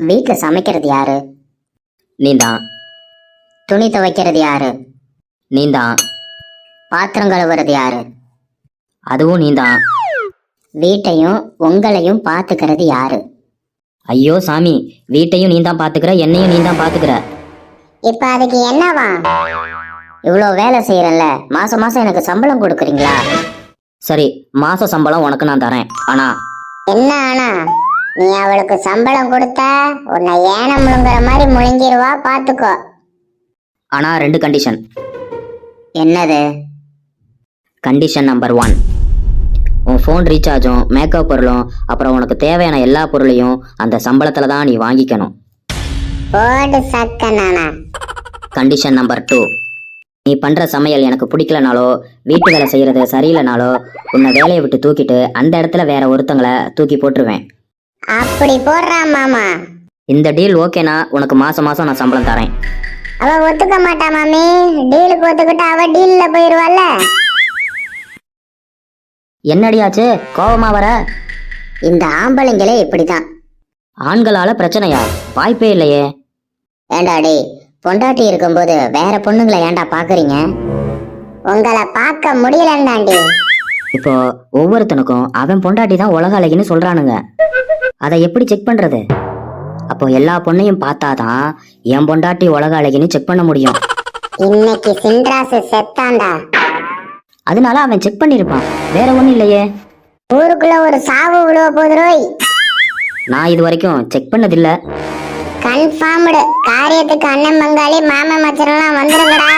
வீட்டில் சமைக்கிறது யாரு? நீந்தான் துணி துவைக்கிறது யாரு? நீந்தான் பாத்திரம் கழுவுறது யாரு? அதுவும் நீந்தான் வீட்டையும் உங்களையும் பார்த்துக்கிறது யாரு? ஐயோ சாமி வீட்டையும் நீந்தான் பாத்துக்கிற என்னையும் நீந்தான் பாத்துக்கிற. இப்ப அதுக்கு என்னவா? இவ்வளோ வேலை செய்யறேன்ல மாசம் மாசம் எனக்கு சம்பளம் கொடுக்குறீங்களா? சரி மாச சம்பளம் உனக்கு நான் தரேன். ஆனா என்ன ஆனா? நீ அவளுக்கு சம்பளம் கொடுத்தா உன்னை ஏனம் முழுங்குற மாதிரி முழுங்கிருவா பாத்துக்கோ. ஆனா ரெண்டு கண்டிஷன் என்னது? கண்டிஷன் நம்பர் ஒன் உன் ஃபோன் ரீசார்ஜும் மேக்கப் பொருளும் அப்புறம் உனக்கு தேவையான எல்லா பொருளையும் அந்த சம்பளத்துல தான் நீ வாங்கிக்கணும். போடு கண்டிஷன் நம்பர் டூ நீ பண்ற சமையல் எனக்கு பிடிக்கலனாலோ வீட்டு வேலை செய்யறது சரியில்லைனாலோ உன்னை வேலையை விட்டு தூக்கிட்டு அந்த இடத்துல வேற ஒருத்தங்களை தூக்கி போட்டுருவேன். அப்படி போடுறான் மாமா. இந்த டீல் ஓகேனா உனக்கு மாசம் மாசம் நான் சம்பளம் தரேன். அவ ஒத்துக்க மாட்டா மாமி. டீலுக்கு ஒத்துக்கிட்டு அவ டீல்ல போயிருவாள்ல. என்னடியாச்சு கோவமா வர? இந்த ஆம்பளைங்களே இப்படிதான். ஆண்களால பிரச்சனையா? வாய்ப்பே இல்லையே. ஏண்டா டேய் பொண்டாட்டி இருக்கும்போது வேற பொண்ணுங்களை ஏன்டா பாக்குறீங்க? உங்களை பார்க்க முடியலண்டாண்டி இப்போ ஒவ்வொருத்தனுக்கும் அவன் பொண்டாட்டி தான் உலக அழகின்னு சொல்றானுங்க. அதை எப்படி செக் பண்றது? அப்போ எல்லா பொண்ணையும் பார்த்தாதான் என் பொண்டாட்டி உலக அழகின்னு செக் பண்ண முடியும். இன்னைக்கு சின்ராசு செத்தான்டா. அதனால அவன் செக் பண்ணிருப்பான். வேற ஒண்ணும் இல்லையே. ஊருக்குள்ள ஒரு சாவு விழுவ போதுரோய் நான் இது வரைக்கும் செக் பண்ணதில்ல. கன்ஃபார்ம்டு காரியத்துக்கு அண்ணன் பங்காளி மாமன் மச்சனெல்லாம் வந்துருங்கடா.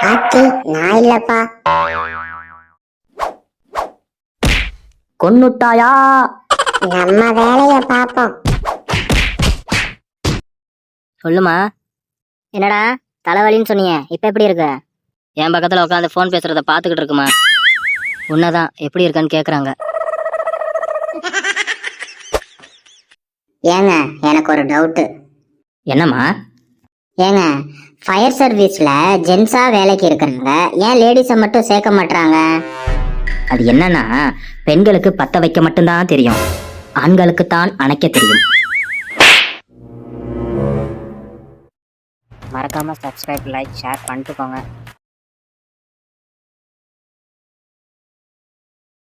ஆத்தி நான் இல்லப்பா. கொன்னுட்டாயா? நம்ம வேலைய பாப்போம் சொல்லுமா. என்னடா தலைவலின்னு சொன்னீங்க இப்ப எப்படி இருக்கு? என் பக்கத்துல உட்காந்து ஃபோன் பேசுறத பாத்துக்கிட்டு இருக்குமா? உன்னதான் எப்படி இருக்கான்னு கேக்குறாங்க. ஏங்க எனக்கு ஒரு டவுட்டு என்னம்மா? ஏங்க ஃபயர் சர்வீஸ்ல ஜென்ஸா வேலைக்கு இருக்கிறாங்க ஏன் லேடிஸை மட்டும் சேர்க்க மாட்டாங்க அது என்னன்னா பெண்களுக்கு பத்த வைக்க மட்டும்தான் தெரியும். ஆண்களுக்கு தான் அணைக்க தெரியும். மறக்காம சப்ஸ்கிரைப் லைக் ஷேர் பண்ணிட்டு போங்க